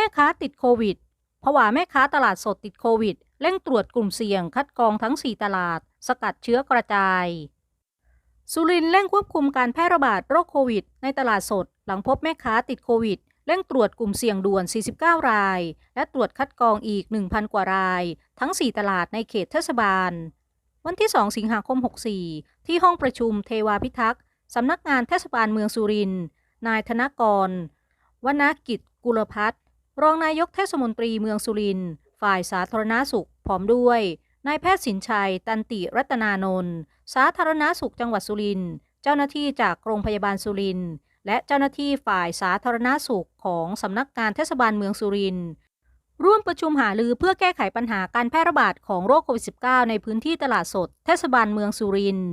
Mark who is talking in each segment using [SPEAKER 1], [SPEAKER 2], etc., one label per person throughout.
[SPEAKER 1] ม่ค้าติดโควิดผวาแม่ค้าตลาดสดติดโควิดเร่งตรวจกลุ่มเสี่ยงคัดกรองทั้ง 4 ตลาด สกัดเชื้อกระจาย สุรินเร่งควบคุมการแพร่ระบาดโรคโควิด ในตลาดสด หลังพบแม่ค้าติดโควิดเร่งตรวจกลุ่มเสี่ยงด่วน 49 ราย และตรวจคัดกรองอีก 1,000 กว่าราย ทั้ง 4 ตลาดในเขตเทศบาล วันที่ 2 สิงหาคม 64 ที่ห้องประชุมเทวาพิทักษ์สำนักงานเทศบาลเมืองสุรินทร์นายธนกร วนากิจกุลพัฒน์ รองนายกเทศมนตรีเมืองสุรินทร์ฝ่ายสาธารณาสุขพร้อมด้วยนายแพทย์สินชัย ตันติรัตนานนท์สาธารณาสุขจังหวัดสุรินทร์เจ้าหน้าที่จากโรงพยาบาลสุรินทร์และเจ้าหน้าที่ฝ่ายสาธารณาสุขของสำนักงานเทศบาลเมืองสุรินทร์ร่วมประชุมหารือเพื่อแก้ไขปัญหาการแพร่ระบาดของโรคโควิด -19 ในพื้นที่ตลาดสดเทศบาลเมืองสุรินทร์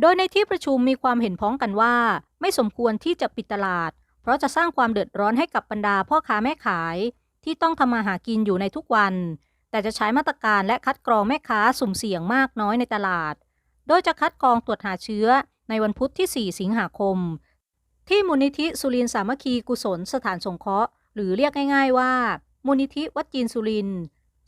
[SPEAKER 1] โดยในที่ประชุมมีความเห็นพ้องกันว่า ไม่สมควรที่จะปิดตลาด เพราะจะสร้างความเดือดร้อนให้กับบรรดาพ่อค้าแม่ขายที่ต้องทำมาหากินอยู่ในทุกวัน แต่จะใช้มาตรการและคัดกรองแม่ค้าสุ่มเสี่ยงมากน้อยในตลาด โดยจะคัดกรองตรวจหาเชื้อในวันพุธที่ 4 สิงหาคม ที่มูลนิธิสุรินทร์สามัคคีกุศลสถานสงเคราะห์ หรือเรียกง่าย ๆ ว่า มูลนิธิวัดจีนสุรินทร์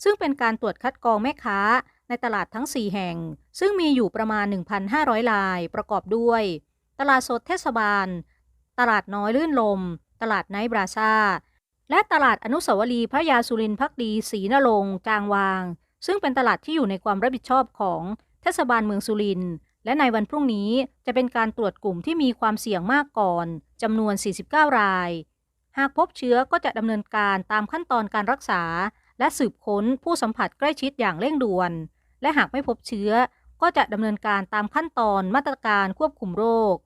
[SPEAKER 1] ซึ่งเป็นการตรวจคัดกรองแม่ค้าในตลาดทั้ง 4 แห่ง ซึ่งมีอยู่ประมาณ 1,500 ลายประกอบด้วย ตลาดสดเทศบาล ตลาดน้อยลื่นลม ตลาดไนท์บราซาและตลาดอนุสาวรีย์พระยาสุรินทร์พักดีศรีนรงจางวาง ซึ่งเป็นตลาดที่อยู่ในความรับผิดชอบของเทศบาลเมืองสุรินทร์และในวันพรุ่งนี้จะเป็นการตรวจกลุ่มที่มีความเสี่ยงมากก่อนจำนวน 49 ราย หากพบเชื้อก็จะดำเนินการตามขั้นตอนการรักษา และสืบค้นผู้สัมผัสใกล้ชิดอย่างเร่งด่วน และหากไม่พบเชื้อก็จะดำเนินการตามขั้นตอนมาตรการควบคุมโรค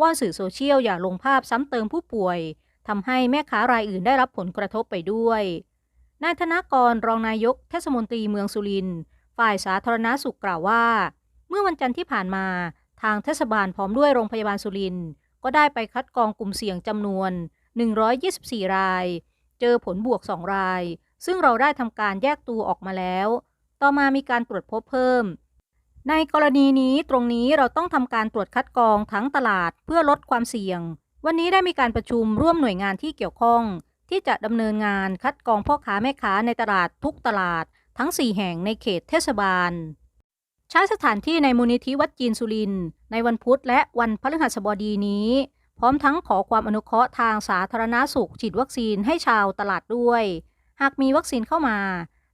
[SPEAKER 1] ว่าสื่อโซเชียลอย่าลงภาพซ้ำเติมผู้ป่วย ทำให้แม่ค้ารายอื่นได้รับผลกระทบไปด้วย นายธนกรรองนายกเทศมนตรีเมืองสุรินทร์ฝ่ายสาธารณาสุขกล่าวว่า เมื่อวันจันทร์ที่ผ่านมาทางเทศบาลพร้อมด้วยโรงพยาบาลสุรินทร์ก็ได้ไปคัดกรองกลุ่มเสี่ยงจำนวน 124 ราย เจอผลบวก 2 ราย ซึ่งเราได้ทำการแยกตัวออกมาแล้ว ต่อมามีการตรวจพบเพิ่ม ในกรณีนี้ตรงนี้เราต้องทำการตรวจคัดกรองทั้งตลาดเพื่อลดความเสี่ยง วันนี้ได้มีการประชุมร่วมหน่วยงานที่เกี่ยวข้อง ที่จะดำเนินงานคัดกรองพ่อค้าแม่ค้าในตลาดทุกตลาด ทั้ง 4 แห่งในเขตเทศบาล ใช้สถานที่ในมูลนิธิวัดจีนสุรินทร์ในวันพุธและวันพฤหัสบดีนี้ พร้อมทั้งขอความอนุเคราะห์ทางสาธารณาสุขฉีดวัคซีนให้ชาวตลาดด้วย หากมีวัคซีนเข้ามา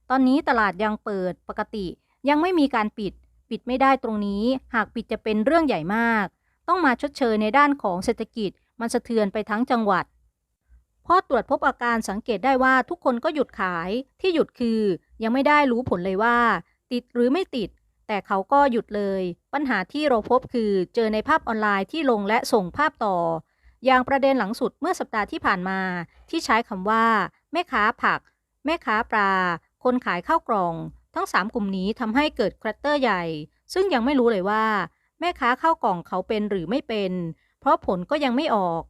[SPEAKER 1] ตอนนี้ตลาดยังเปิดปกติ ยังไม่มีการปิด ปิดไม่ได้ตรงนี้ หากปิดจะเป็นเรื่องใหญ่มาก ต้องมาชดเชยในด้านของเศรษฐกิจ มันสะเทือนไปทั้งจังหวัดพอตรวจพบอาการสังเกตได้ว่าทุกคนก็หยุดขายที่หยุดคือ ยังไม่ได้รู้ผลเลยว่า ติดหรือไม่ติด แต่เขาก็หยุดเลย ปัญหาที่เราพบคือเจอในภาพออนไลน์ที่ลงและส่งภาพต่อ อย่างประเด็นหลังสุดเมื่อสัปดาห์ที่ผ่านมา ที่ใช้คำว่า แม่ค้าผัก แม่ค้าปลา คนขายข้าวกล่อง ทั้ง 3 กลุ่มนี้ทำให้เกิดครัตเตอร์ใหญ่ ซึ่งยังไม่รู้เลยว่า แม่ค้าข้าวกล่องเขาเป็นหรือไม่เป็น เพราะผลก็ยังไม่ออก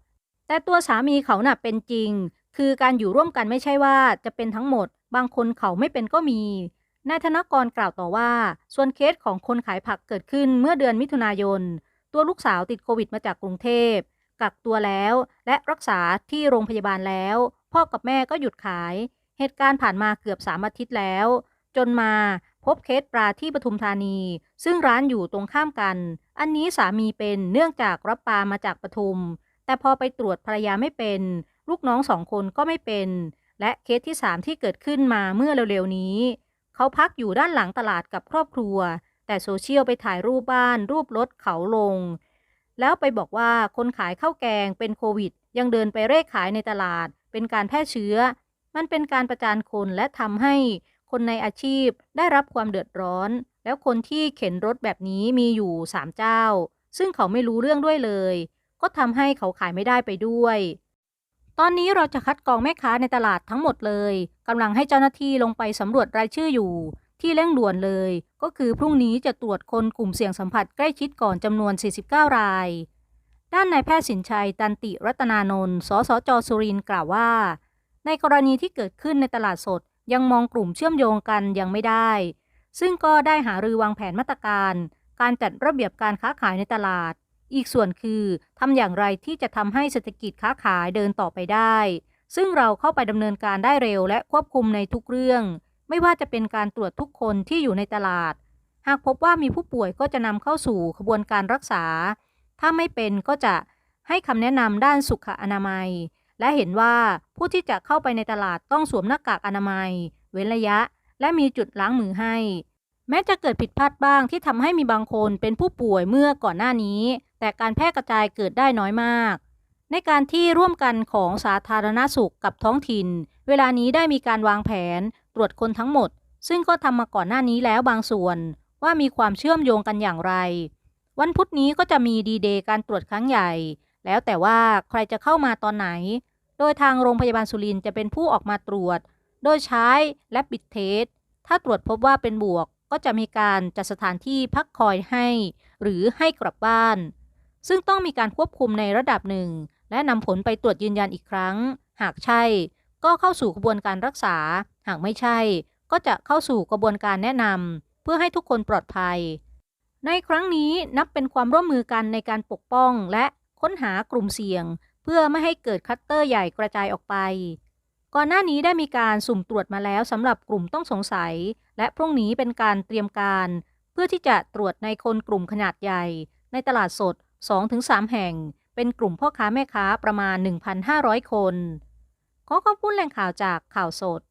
[SPEAKER 1] แต่ตัวสามีเขาน่ะเป็นจริง คือการอยู่ร่วมกันไม่ใช่ว่าจะเป็นทั้งหมด บางคนเขาไม่เป็นก็มีนายธนกรกล่าวต่อว่า ส่วนเคสของคนขายผักเกิดขึ้นเมื่อเดือนมิถุนายน ตัวลูกสาวติดโควิดมาจากกรุงเทพ กักตัวแล้ว และรักษาที่โรงพยาบาลแล้ว พ่อกับแม่ก็หยุดขาย เหตุการณ์ผ่านมาเกือบสามอาทิตย์แล้ว จนมาพบเคสปลาที่ปทุมธานี ซึ่งร้านอยู่ตรงข้ามกัน อันนี้สามีเป็นเนื่องจากรับปลามาจากปทุม แต่พอไปตรวจภรรยาไม่เป็น ลูกน้องสองคนก็ไม่เป็น และเคสที่3ที่เกิดขึ้นมาเมื่อเร็วๆนี้ เขาพักอยู่ด้านหลังตลาดกับครอบครัว แต่โซเชียลไปถ่ายรูปบ้าน รูปรถเขาลง แล้วไปบอกว่าคนขายข้าวแกงเป็นโควิด ยังเดินไปเร่ขายในตลาด เป็นการแพร่เชื้อ มันเป็นการประจานคนและทำให้ คนในอาชีพได้รับความเดือดร้อน แล้วคนที่เข็นรถแบบนี้มีอยู่3เจ้า ซึ่งเขาไม่รู้เรื่องด้วยเลย ก็ทำให้เขาขายไม่ได้ไปด้วย ตอนนี้เราจะคัดกรองแม่ค้าในตลาดทั้งหมดเลยกำลังให้เจ้าหน้าที่ลงไปสำรวจรายชื่ออยู่ ที่เร่งด่วนเลย ก็คือพรุ่งนี้จะตรวจคนกลุ่มเสี่ยงสัมผัสใกล้ชิดก่อนจำนวน 49 ราย ด้านนายแพทย์สินชัย ตันติรัตนานนท์ สสจสุรินทร์กล่าวว่า ในกรณีที่เกิดขึ้นในตลาดสด ยังมองกลุ่มเชื่อมโยงกันยังไม่ได้ ซึ่งก็ได้หารือวางแผนมาตรการ การจัดระเบียบการค้าขายในตลาด อีกส่วนคือทำอย่างไรที่จะทำให้เศรษฐกิจค้าขายเดินต่อไปได้ ซึ่งเราเข้าไปดำเนินการได้เร็วและควบคุมในทุกเรื่อง ไม่ว่าจะเป็นการตรวจทุกคนที่อยู่ในตลาด หากพบว่ามีผู้ป่วยก็จะนำเข้าสู่ขบวนการรักษา ถ้าไม่เป็นก็จะให้คำแนะนำด้านสุขอนามัย และเห็นว่าผู้ที่จะเข้าไปในตลาดต้องสวมหน้ากากอนามัย เว้นระยะ และมีจุดล้างมือให้ แม้จะเกิดผิดพลาดบ้างที่ทำให้มีบางคนเป็นผู้ป่วยเมื่อก่อนหน้านี้ แต่การแพร่กระจายเกิดได้น้อยมาก ในการที่ร่วมกันของสาธารณสุขกับท้องถิ่น เวลานี้ได้มีการวางแผน ตรวจคนทั้งหมด ซึ่งก็ทำมาก่อนหน้านี้แล้วบางส่วน ว่ามีความเชื่อมโยงกันอย่างไร วันพุธนี้ก็จะมีดีเดย์การตรวจครั้งใหญ่ แล้วแต่ว่าใครจะเข้ามาตอนไหน โดยทางโรงพยาบาลสุรินทร์จะเป็นผู้ออกมาตรวจ โดยใช้และปิดเทส ถ้าตรวจพบว่าเป็นบวกก็จะมีการจัดสถานที่พักคอยให้ หรือให้กลับบ้าน ซึ่งต้องมีการควบคุมในระดับหนึ่ง และนำผลไปตรวจยืนยันอีกครั้ง หากใช่ ก็เข้าสู่กระบวนการรักษา หากไม่ใช่ ก็จะเข้าสู่กระบวนการแนะนำเพื่อให้ทุกคนปลอดภัย ในครั้งนี้นับเป็นความร่วมมือกันในการปกป้องและ ค้นหากลุ่มเสี่ยง เพื่อไม่ให้เกิดคลัสเตอร์ใหญ่กระจายออกไป ก่อนหน้านี้ได้มีการสุ่มตรวจมาแล้วสำหรับกลุ่มต้องสงสัย และพรุ่งนี้เป็นการเตรียมการ เพื่อที่จะตรวจในคนกลุ่มขนาดใหญ่ ในตลาดสด 2-3 แห่ง เป็นกลุ่มพ่อค้าแม่ค้าประมาณ 1,500 คน ขอขอบคุณแหล่งข่าวจากข่าวสด